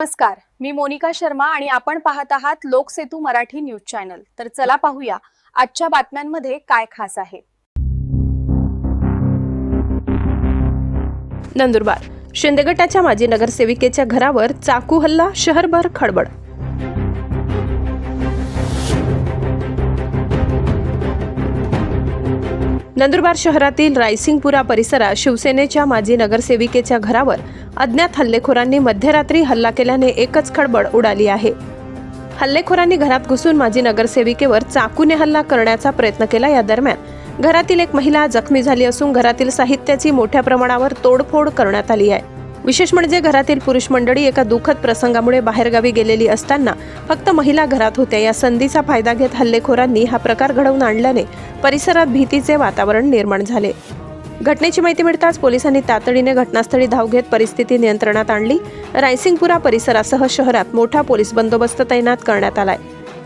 नमस्कार मी मोनिका शर्मा आणि आपण पाहत आहात लोकसेतू मराठी न्यूज चॅनल. तर चला पाहूया आजच्या बातम्यांमध्ये काय खास आहे. नंदुरबार शिंदे गटाच्या माजी नगरसेविकेच्या घरावर चाकू हल्ला शहरभर खळबळ नंदुरबार शहरातील रायसिंगपुरा परिसरात शिवसेनेच्या माजी नगरसेविकेच्या घरावर अज्ञात हल्लेखोरांनी मध्यरात्री हल्ला केल्याने एकच खळबळ उडाली आहे. हल्लेखोरांनी घरात घुसून माजी नगरसेविकेवर चाकूने हल्ला करण्याचा प्रयत्न केला. या दरम्यान घरातील एक महिला जखमी झाली असून घरातील साहित्याची मोठ्या प्रमाणावर तोडफोड करण्यात आली आहे. विशेष म्हणजे घरातील पुरुष मंडळी एका दुःखद प्रसंगामुळे बाहेरगावी गेलेली असताना फक्त महिला घरात होत्या. या संधीचा फायदा घेत हल्लेखोरांनी हा प्रकार घडवून आणल्याने परिसरात भीतीचे वातावरण निर्माण झाले. घटनेची माहिती मिळताच पोलिसांनी तातडीने घटनास्थळी धाव घेत परिस्थिती नियंत्रणात आणली. रायसिंगपुरा परिसरासह शहरात मोठा पोलीस बंदोबस्त तैनात करण्यात आलाय.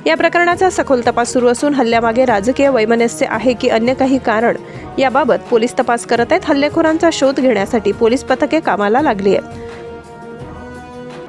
या प्रकरणाचा सखोल तपास सुरू असून हल्ल्यामागे राजकीय वैमनस्य आहे की अन्य काही कारण याबाबत पोलीस तपास करत आहेत. हल्लेखोरांचा शोध घेण्यासाठी पोलीस पथके कामाला लागली आहेत.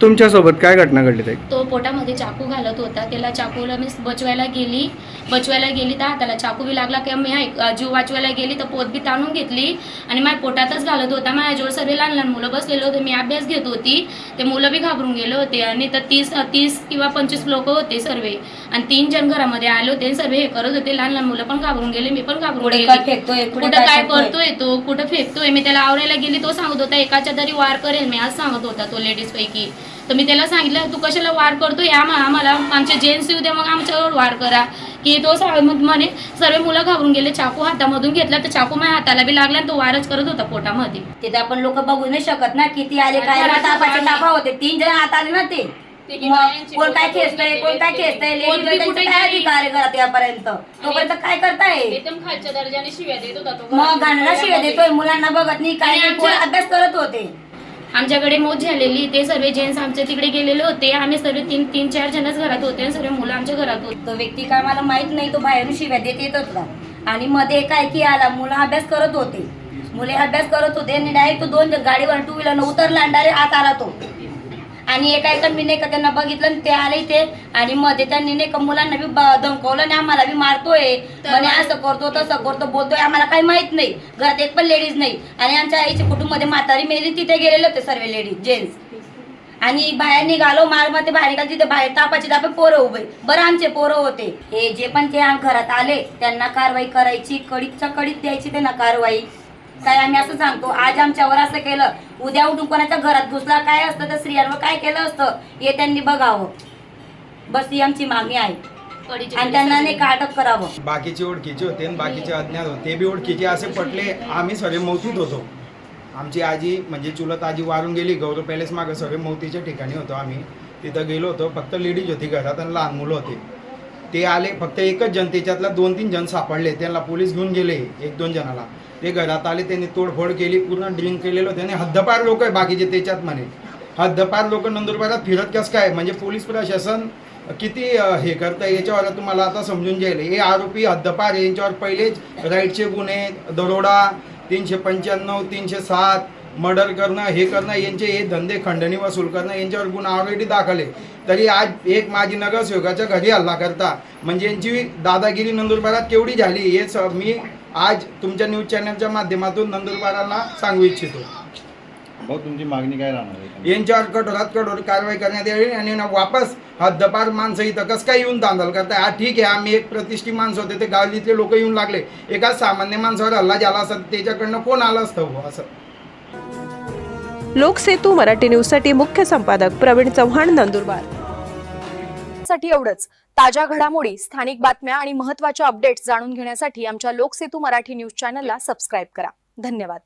तुमच्यासोबत काय घटना घडली ताई? तो पोटामध्ये चाकू घालत होता. त्याला चाकूला मी बचवायला गेली. बचवायला गेली तर हाताला चाकू बी लागला. किंवा मी हा- जीव वाचवायला गेली तर पोत बी ताणून घेतली. आणि माझ्या पोटातच घालत होता. माझ्याजवळ सर्व लहान लहान मुलं बसलेले होते. मी अभ्यास घेत होती. ते मुलं बी घाबरून गेले होते. आणि तर तीस तीस किंवा पंचवीस लोक होते सर्व. आणि तीन जण घरामध्ये आले होते आणि सर्व हे करत होते. लहान लहान मुलं पण घाबरून गेले. मी पण घाबरून गेली. फेकतोय? कुठं काय? करतोय तो? कुठं फेकतोय? मी त्याला आवरायला गेली. तो सांगत होता एकाच्या तरी वार करेल मी आज सांगत होता तो लेडीज पैकी तर मी त्याला सांगितलं तू कशाला वार करतोय? आम्हा आम्हाला आमचे जेंट्स येऊ दे मग आमच्यावर वार करा. की तो मग म्हणे सर्व मुलं घाबरून गेले चाकू हातामधून घेतला तर चाकू माझ्या हाताला बी लागला आणि तो वारच करत होता पोटामध्ये. तिथे आपण लोक बघू नाही शकत ना किती आले काय तापाचे. तापा होते. तीन जण हात आले ना ते. कोण काय खेचतंय कोण काय खेचतंय आहे घरात यापर्यंत? तोपर्यंत काय करताय? एकदम खालच्या दर्जाने शिव्या देत होता तो. मग गाण्याला शिवाय देतोय मुलांना बघत नाही काय अभ्यास करत होते. आमच्याकडे मौत झालेली. ते सर्व जेंट्स आमच्या तिकडे गेलेले होते. आम्ही सर्व तीन तीन चार जणच घरात होते आणि सर्व मुलं आमच्या घरात होते. तो व्यक्ती काय मला माहीत नाही तो बाहेरून शिव्या देत येत होता आणि मध्ये काय की आला मुलं अभ्यास करत होते. मुले अभ्यास करत होते आणि डायरेक्ट तो दोन गाडीवर टू व्हीलर उतरला आणि डायरेक्ट आत आला तो. आणि एका एका मी नाही का त्यांना बघितलं आणि ते आले ते आणि मध्ये त्यांनी नाही का मुलांना बी ब- धमकवलं आणि आम्हाला बी मारतोय. म्हणे असं करतो तसं करतो बोलतोय आम्हाला काही माहीत नाही. घरात एक पण लेडीज नाही. आणि आमच्या आईच्या कुटुंबमध्ये म्हातारी मेली तिथे गेलेले होते सर्व लेडीज जेंट्स आणि बाहेर निघालो मारमध्ये बाहेर निघालो तिथे बाहेर तापाचे तापे पोरं उभे. बरं आमचे पोरं होते. हे जे पण ते घरात आले त्यांना कारवाई करायची कडीच्या कडीत द्यायची त्यांना कारवाई. काय आम्ही असं सांगतो आज आमच्यावर असं केलं उद्या उठून कोणाच्या घरात घुसला काय असतं तर स्त्रियांवर काय केलं असतं हे त्यांनी बघावं. बस ही आमची मागणी आहे. कडीचे आणि त्यांना नाही का अटक करावं. बाकीचे ओळखीचे होते आणि बाकीचे अज्ञात होते ते बी ओळखीचे असे पटले आम्ही सर्व मौतीत होतो. आमची आजी म्हणजे चुलत आजी वारून गेली गौरव पॅलेस मागं सर्व मौतीच्या ठिकाणी होतो आम्ही. तिथं गेलो होतो फक्त लेडीज होती घरात आणि लहान मुलं होते. ते आले फक्त एकच जण त्याच्यातला दोन तीन जण सापडले. त्यांना पोलीस घेऊन गेले एक दोन जणाला. ते घरात आले त्यांनी तोडफोड केली पूर्ण ड्रिंक केलेलं होतं आणि हद्दपार लोक आहे बाकीचे त्याच्यात म्हणे. हद्दपार लोक नंदुरबारात फिरत कसं काय? म्हणजे पोलीस प्रशासन किती हे करतं याच्यावर तुम्हाला आता समजून जाईल. हे आरोपी हद्दपार यांच्यावर पहिलेच राईटचे गुन्हे दरोडा तीनशे पंच्याण्णव तीनशे सात मर्डर करणं हे करणं यांचे हे धंदे खंडणी वसूल करणं यांच्यावर गुन्हा ऑलरेडी दाखल आहे. तरी आज एक माझी नगरसेवकाच्या घरी हल्ला करता म्हणजे यांची दादागिरी नंदुरबारात केवढी झाली हे स मी आज तुमच्या न्यूज चॅनलच्या माध्यमातून नंदुरबाराला सांगू इच्छितो. भाऊ तुमची मागणी काय राहणार आहे? यांच्यावर कठोरात कठोर कारवाई करण्यात यावी आणि ना वापस हद्दपार माणसं इथं कसं काय येऊन दांदल करताय? हा ठीक आहे आम्ही एक प्रतिष्ठित माणसं होते ते गावातले लोक येऊन लागले. एका सामान्य माणसावर हल्ला झाला असता तर त्याच्याकडनं कोण आलं असतं असं? लोकसेतू मराठी न्यूजसाठी मुख्य संपादक प्रवीण चव्हाण नंदुरबार. साठी एवढंच. ताज्या घडामोडी स्थानिक बातम्या आणि महत्त्वाच्या अपडेट्स जाणून घेण्यासाठी आमच्या लोकसेतू मराठी न्यूज चॅनलला सबस्क्राईब करा. धन्यवाद.